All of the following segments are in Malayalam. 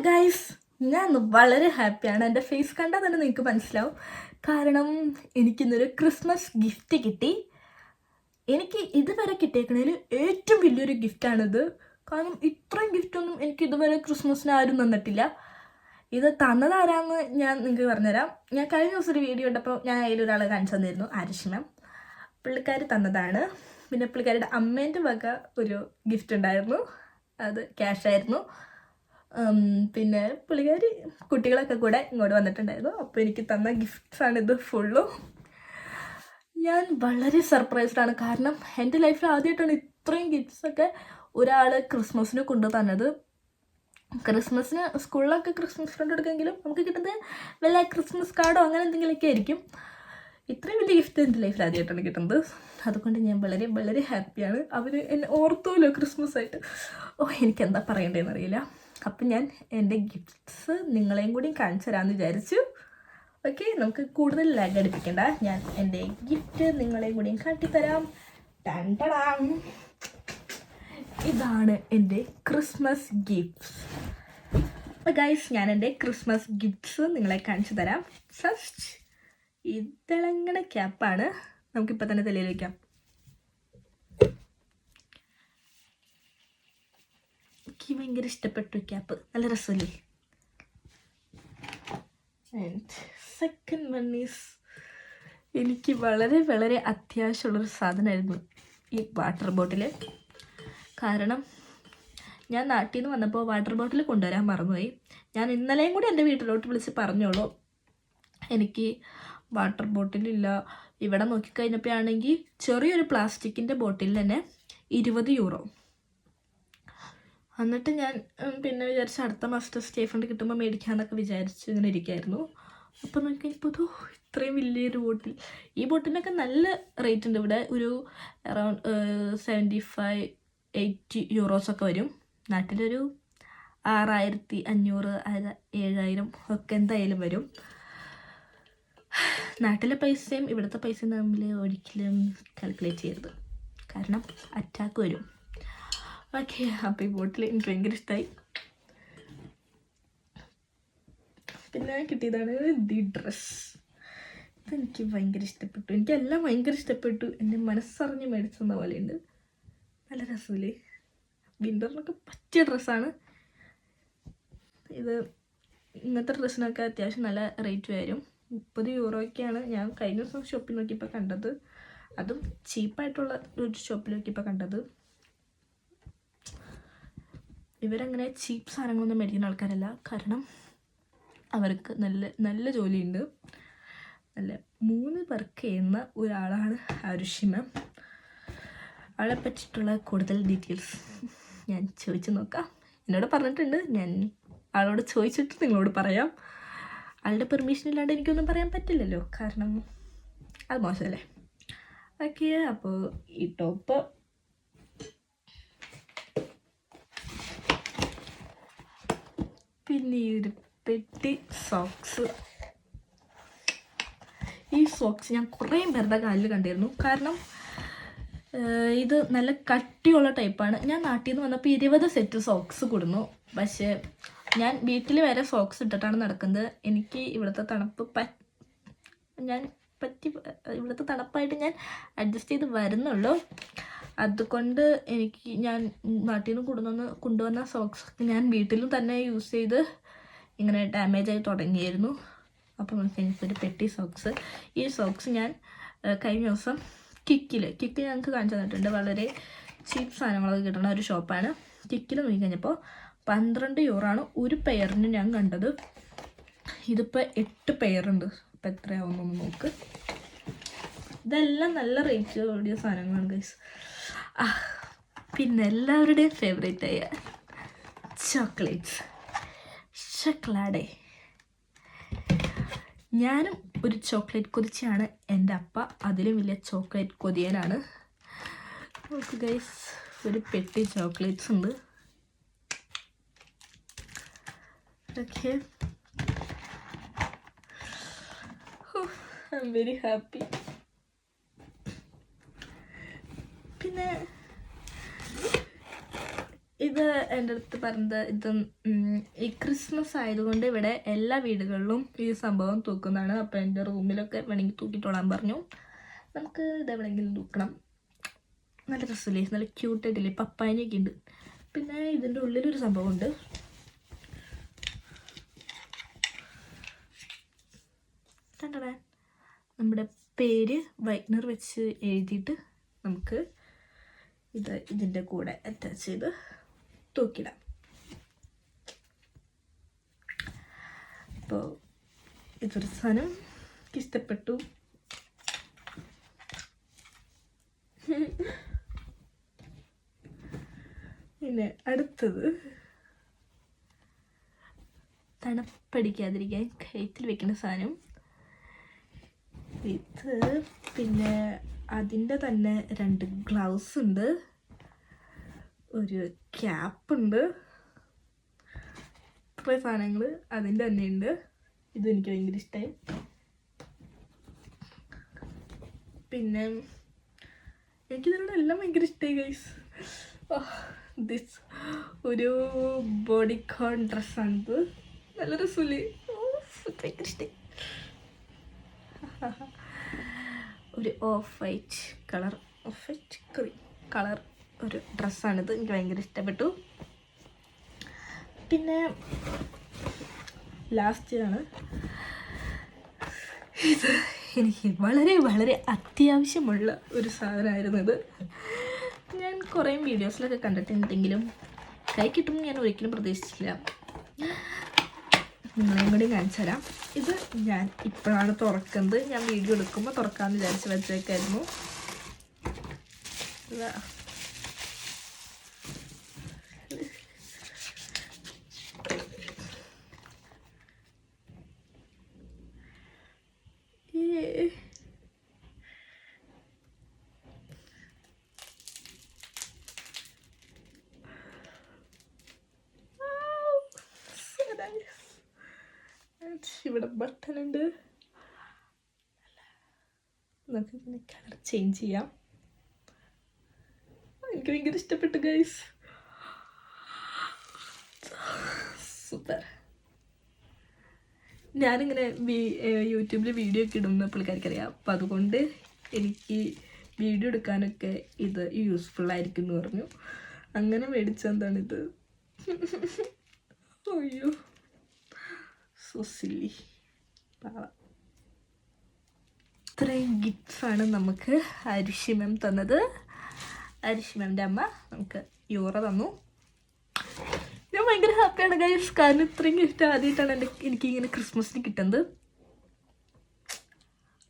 ഗൈസ് ഞാൻ വളരെ ഹാപ്പിയാണ് എന്റെ ഫേസ് കണ്ടാൽ തന്നെ നിങ്ങൾക്ക് മനസ്സിലാവും. കാരണം എനിക്കിന്നൊരു ക്രിസ്മസ് ഗിഫ്റ്റ് കിട്ടി. എനിക്ക് ഇതുവരെ കിട്ടിയേക്കണതിൽ ഏറ്റവും വലിയൊരു ഗിഫ്റ്റാണിത് കാരണം ഇത്രയും ഗിഫ്റ്റൊന്നും എനിക്ക് ഇതുവരെ ക്രിസ്മസിന് ആരും തന്നിട്ടില്ല. ഇത് തന്നതാരാന്ന് ഞാൻ നിങ്ങൾക്ക് പറഞ്ഞുതരാം. ഞാൻ കഴിഞ്ഞ ദിവസം ഒരു വീഡിയോ ഉണ്ടപ്പോൾ ഞാൻ അതിലൊരാളെ കാണിച്ചു തന്നിരുന്നു ആരിഷ് പുള്ളിക്കാർ തന്നതാണ്. പിന്നെ പുള്ളിക്കാരുടെ അമ്മേന്റെ വക ഒരു ഗിഫ്റ്റ് ഉണ്ടായിരുന്നു. അത് ക്യാഷായിരുന്നു പിന്നെ പുള്ളിക്കാരി കുട്ടികളൊക്കെ കൂടെ ഇങ്ങോട്ട് വന്നിട്ടുണ്ടായിരുന്നു. അപ്പോൾ എനിക്ക് തന്ന ഗിഫ്റ്റ്സ് ആണ് ഇത് ഫുള്ളും ഞാൻ വളരെ സർപ്രൈസ്ഡ് ആണ്. കാരണം എന്റെ ലൈഫിൽ ആദ്യമായിട്ടാണ് ഇത്രയും ഗിഫ്റ്റ്സ് ഒക്കെ ഒരാൾ ക്രിസ്മസിന് കൊണ്ടു തന്നത്. ക്രിസ്മസിന് സ്കൂളിലൊക്കെ ക്രിസ്മസ് ഫ്രണ്ട് എടുക്കുമെങ്കിലും നമുക്ക് കിട്ടുന്നത് വല്ല ക്രിസ്മസ് കാർഡോ അങ്ങനെ എന്തെങ്കിലുമൊക്കെ ആയിരിക്കും. ഇത്രയും വലിയ ഗിഫ്റ്റ് എന്റെ ലൈഫിൽ ആദ്യമായിട്ടാണ് കിട്ടുന്നത്. അതുകൊണ്ട് ഞാൻ വളരെ വളരെ ഹാപ്പിയാണ് അവർ എന്നെ ഓർത്തുമല്ലോ ക്രിസ്മസ് ആയിട്ട്. ഓ എനിക്ക് എന്താ പറയേണ്ടതെന്ന് അറിയില്ല അപ്പം ഞാൻ എന്റെ ഗിഫ്റ്റ്സ് നിങ്ങളെയും കൂടി കാണിച്ചു തരാമെന്ന് വിചാരിച്ചു. ഓക്കെ നമുക്ക് കൂടുതൽ ലാഗ് അടിപ്പിക്കണ്ട. ഞാൻ എന്റെ ഗിഫ്റ്റ് നിങ്ങളെയും കൂടിയും കാട്ടിത്തരാം. ടാൻ ടടാം. ഇതാണ് എന്റെ ക്രിസ്മസ് ഗിഫ്റ്റ്സ് ഗൈസ് ഞാൻ എന്റെ ക്രിസ്മസ് ഗിഫ്റ്റ്സ് നിങ്ങളെ കാണിച്ചു തരാം. ഫസ്റ്റ് ഇതളങ്ങണ തിളങ്ങണ ക്യാപ്പാണ് നമുക്കിപ്പോൾ തന്നെ തലയിൽ വയ്ക്കാം എനിക്ക് ഭയങ്കര ഇഷ്ടപ്പെട്ടു ക്യാപ്പ്. നല്ല രസമല്ലേ? ആൻഡ് സെക്കൻഡ് വൺ ഈസ് എനിക്ക് വളരെ വളരെ അത്യാവശ്യമുള്ളൊരു സാധനമായിരുന്നു ഈ വാട്ടർ ബോട്ടിൽ കാരണം ഞാൻ നാട്ടിൽ നിന്ന് വന്നപ്പോൾ വാട്ടർ ബോട്ടിൽ കൊണ്ടുവരാൻ മറന്നുപോയി. ഞാൻ ഇന്നലെയും കൂടി എന്റെ വീട്ടിലോട്ട് വിളിച്ച് പറഞ്ഞോളൂ. എനിക്ക് വാട്ടർ ബോട്ടിലില്ല ഇവിടെ നോക്കിക്കഴിഞ്ഞപ്പോൾ ആണെങ്കിൽ ചെറിയൊരു പ്ലാസ്റ്റിക്കിന്റെ ബോട്ടിൽ തന്നെ ഇരുപത് യൂറോ എന്നിട്ട് ഞാൻ പിന്നെ വിചാരിച്ചു അടുത്ത മാസത്തെ സ്റ്റേ ഫണ്ട് കിട്ടുമ്പോൾ മേടിക്കാമെന്നൊക്കെ വിചാരിച്ച് ഇങ്ങനെ ഇരിക്കായിരുന്നു. അപ്പോൾ നമുക്ക് ഇപ്പോൾ ഇത്രയും വലിയൊരു ബോട്ടിൽ ഈ ബോട്ടിനൊക്കെ നല്ല റേറ്റ് ഉണ്ട്. ഇവിടെ ഒരു അറൗണ്ട് സെവന്റി ഫൈവ് എയ്റ്റി യൂറോസൊക്കെ വരും. നാട്ടിലൊരു ആറായിരത്തി അഞ്ഞൂറ് ഏഴായിരം ഒക്കെ എന്തായാലും വരും. നാട്ടിലെ പൈസയും ഇവിടുത്തെ പൈസയും തമ്മിൽ ഒരിക്കലും കാൽക്കുലേറ്റ് ചെയ്യരുത്. കാരണം അറ്റാക്ക് വരും. ഓക്കെ അപ്പോൾ ഈ ബോട്ടിൽ എനിക്ക് ഭയങ്കര ഇഷ്ടമായി പിന്നെ കിട്ടിയതാണ് ദി ഡ്രസ് ഇതെനിക്ക് ഭയങ്കര ഇഷ്ടപ്പെട്ടു. എനിക്കെല്ലാം ഭയങ്കര ഇഷ്ടപ്പെട്ടു. എന്റെ മനസ്സറിഞ്ഞ് മേടിച്ചെന്ന പോലെയുണ്ട്. നല്ല രസമില്ലേ? വിന്ററിനൊക്കെ പറ്റിയ ഡ്രസ്സാണ് ഇത് ഇന്നത്തെ ഡ്രസ്സിനൊക്കെ അത്യാവശ്യം നല്ല റേറ്റ് വരും. മുപ്പത് യൂറോയ്ക്കാണ് ഞാൻ കഴിഞ്ഞ ദിവസം ഷോപ്പിൽ നോക്കിയപ്പോൾ കണ്ടത്. അതും ചീപ്പായിട്ടുള്ള ഒരു ഷോപ്പിൽ നോക്കിയപ്പോൾ കണ്ടത്. ഇവരങ്ങനെ ചീപ്പ് സാധനങ്ങളൊന്നും മേടിക്കുന്ന ആൾക്കാരല്ല. കാരണം അവർക്ക് നല്ല നല്ല ജോലിയുണ്ട്. നല്ല മൂന്ന് വർക്ക് ചെയ്യുന്ന ഒരാളാണ് ആരുഷിമ അവളെ പറ്റിയിട്ടുള്ള കൂടുതൽ ഡീറ്റെയിൽസ് ഞാൻ ചോദിച്ചു നോക്കാം. എന്നോട് പറഞ്ഞിട്ടുണ്ട്. ഞാൻ ആളോട് ചോദിച്ചിട്ട് നിങ്ങളോട് പറയാം. ആളുടെ പെർമിഷൻ ഇല്ലാണ്ട് എനിക്കൊന്നും പറയാൻ പറ്റില്ലല്ലോ. കാരണം അത് മോശമല്ലേ? ഓക്കെ അപ്പോൾ ഈ ടോപ്പ് പിന്നെ ഈ ഒരു പെട്ടി സോക്സ് ഈ സോക്സ് ഞാൻ കുറേ പേരുടെ കാലിൽ കണ്ടിരുന്നു. കാരണം ഇത് നല്ല കട്ടിയുള്ള ടൈപ്പാണ് ഞാൻ നാട്ടിൽ നിന്ന് വന്നപ്പോൾ ഇരുപത് സെറ്റ് സോക്സ് കൊടുന്നു. പക്ഷേ ഞാൻ വീട്ടിൽ വരെ സോക്സ് ഇട്ടിട്ടാണ് നടക്കുന്നത്. എനിക്ക് ഇവിടുത്തെ തണുപ്പ് പ ഞാൻ പറ്റി ഇവിടുത്തെ തണുപ്പായിട്ട് ഞാൻ അഡ്ജസ്റ്റ് ചെയ്ത് വരുന്നുള്ളൂ. അതുകൊണ്ട് എനിക്ക് ഞാൻ നാട്ടിൽ നിന്ന് കൊണ്ടുവന്ന കൊണ്ടുവന്ന സോക്സ് ഞാൻ വീട്ടിലും തന്നെ യൂസ് ചെയ്ത് ഇങ്ങനെ ഡാമേജ് ആയി തുടങ്ങിയായിരുന്നു അപ്പോൾ നമുക്ക് എനിക്കൊരു പെട്ടി സോക്സ് ഈ സോക്സ് ഞാൻ കഴിഞ്ഞ ദിവസം കിക്കിൽ കിക്ക് ഞങ്ങൾക്ക് കാണിച്ചു തന്നിട്ടുണ്ട്. വളരെ ചീപ്പ് സാധനങ്ങളൊക്കെ കിട്ടുന്ന ഒരു ഷോപ്പാണ് കിക്കിൽ നോക്കി കഴിഞ്ഞപ്പോൾ പന്ത്രണ്ട് യൂറാണ് ഒരു പെയറിന് ഞാൻ കണ്ടത്. ഇതിപ്പോൾ എട്ട് പെയറുണ്ട് ഇപ്പം എത്രയാവുന്നു നോക്ക്. ഇതെല്ലാം നല്ല റേറ്റ് കൂടിയ സാധനങ്ങളാണ് ഗൈസ് പിന്നെ എല്ലാവരുടെയും ഫേവറേറ്റ് ആയ ചോക്ലേറ്റ്സ് ചക്ലാടെ ഞാനും ഒരു ചോക്ലേറ്റ് കൊതിച്ചാണ് എന്റെ അപ്പ അതിലും വലിയ ചോക്ലേറ്റ് കൊതിയനാണ്. ഗൈസ് ഒരു പെട്ടി ചോക്ലേറ്റ്സ് ഉണ്ട്. Okay I very very happy പിന്നെ ഇത് എന്റെ അടുത്ത് പറഞ്ഞത് ഇത് ഈ ക്രിസ്മസ് ആയതുകൊണ്ട് ഇവിടെ എല്ലാ വീടുകളിലും ഈ സംഭവം തൂക്കുന്നതാണ്. അപ്പോൾ എന്റെ റൂമിലൊക്കെ വേണമെങ്കിൽ തൂക്കിട്ടോളാൻ പറഞ്ഞു. നമുക്ക് ഇത് എവിടെയെങ്കിലും തൂക്കണം. നല്ല രസമില്ലേ? നല്ല ക്യൂട്ടായിട്ടില്ലേ? പപ്പായനൊക്കെ ഉണ്ട്. പിന്നെ ഇതിന്റെ ഉള്ളിലൊരു സംഭവമുണ്ട്. കണ്ടടാ. നമ്മുടെ പേര് വൈറ്റ്നർ വെച്ച് എഴുതിയിട്ട് നമുക്ക് ഇത് ഇതിന്റെ കൂടെ അറ്റാച്ച് ചെയ്ത് തൂക്കിടാം. അപ്പോൾ ഇതൊരു സാധനം ഇഷ്ടപ്പെട്ടു. പിന്നെ അടുത്തത് തണുപ്പടിക്കാതിരിക്കാൻ കയറ്റിൽ വെക്കുന്ന സാധനം. ഇത് പിന്നെ അതിന്റെ തന്നെ രണ്ട് ഗ്ലൗസ് ഉണ്ട്. ഒരു ക്യാപ്പ് ഉണ്ട്. ഇത്രയും സാധനങ്ങൾ അതിന്റെ തന്നെ ഉണ്ട്. ഇതും എനിക്ക് ഭയങ്കര ഇഷ്ടമായി പിന്നെ എനിക്കിതിനോട് എല്ലാം ഭയങ്കര ഇഷ്ടമായി ഗൈസ് ദിസ് ഒരു ബോഡി കോൺ ഡ്രസ്സാണിത് നല്ല സുലി ഭയങ്കര ഇഷ്ടമായി ഒരു off white colour off white cream colour ഒരു ഡ്രസ്സാണിത് എനിക്ക് ഭയങ്കര ഇഷ്ടപ്പെട്ടു. പിന്നെ ലാസ്റ്റ് ആണ്. ഇത് എനിക്ക് വളരെ വളരെ അത്യാവശ്യമുള്ള ഒരു സാധനമായിരുന്നു ഇത്. ഞാൻ കുറേ വീഡിയോസിലൊക്കെ കണ്ടിട്ടുണ്ടെങ്കിലും കൈ കിട്ടും ഞാൻ ഒരിക്കലും പ്രതീക്ഷിച്ചില്ല നിങ്ങളെയും കൂടി കാണിച്ചു തരാം. ഇത് ഞാൻ ഇപ്പോഴാണ് തുറക്കുന്നത്. ഞാൻ വീഡിയോ എടുക്കുമ്പോൾ തുറക്കാമെന്ന് വിചാരിച്ച് വെച്ചേക്കായിരുന്നു. ഇവിടെ ബട്ടൺ ഉണ്ട്. നമുക്ക് ഇങ്ങനെ കളർ ചേഞ്ച് ചെയ്യാം. എനിക്ക് ഭയങ്കര ഇഷ്ടപ്പെട്ടു ഗൈസ് സൂപ്പർ ഞാനിങ്ങനെ യൂട്യൂബിൽ വീഡിയോ ഒക്കെ ഇടുന്ന പുള്ളിക്കാർക്കറിയാം അപ്പം അതുകൊണ്ട് എനിക്ക് വീഡിയോ എടുക്കാനൊക്കെ ഇത് യൂസ്ഫുൾ ആയിരിക്കും എന്ന് പറഞ്ഞു. അങ്ങനെ മേടിച്ചെന്താണിത് അയ്യോ. സോ സില്ലി പാവം. ഇത്രയും ഗിഫ്റ്റ്സാണ് നമുക്ക് അരിഷി മാം തന്നത്. അരിഷി മാമിന്റെ അമ്മ നമുക്ക് യൂറ തന്നു. ഞാൻ ഭയങ്കര ഹാപ്പിയാണ് ഗൈസ് കാരണം ഇത്രയും ഗിഫ്റ്റ് ആദ്യമായിട്ടാണ് എന്റെ എനിക്കിങ്ങനെ ക്രിസ്മസിന് കിട്ടുന്നത്.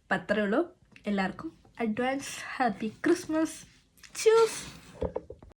അപ്പം അത്രയേ ഉള്ളൂ. എല്ലാവർക്കും അഡ്വാൻസ് ഹാപ്പി ക്രിസ്മസ് ചൂസ്